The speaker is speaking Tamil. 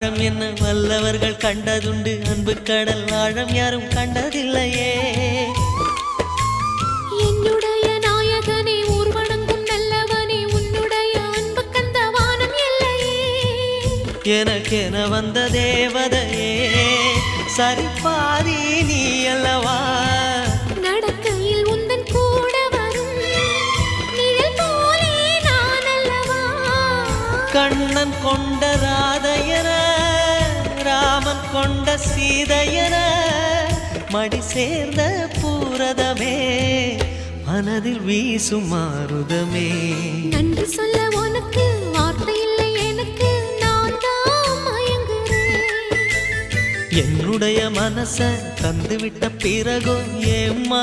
ஆழம் என்ன வல்லவர்கள் கண்டதுண்டு? அன்பு கடல் ஆழம் யாரும் கண்டதில்லையே. என்னுடைய நாயகனே ஊர் வணங்கும் நல்லவனே உன்னுடைய அன்பு கந்த வானம் எல்லையே. எனக்கென வந்த தேவதையே சரிபாதி நீ அல்லவா? கண்ணன் கொண்ட ராதையர ராமன் கொண்ட சீதையர மடி சேர்ந்த பூரதமே மனதில் வீசும் மாறுதமே நன்றி சொல்ல உனக்கு வார்த்தை இல்லை எனக்கு நான் என்னுடைய மனச தந்துவிட்ட பிறகும் ஏம்மா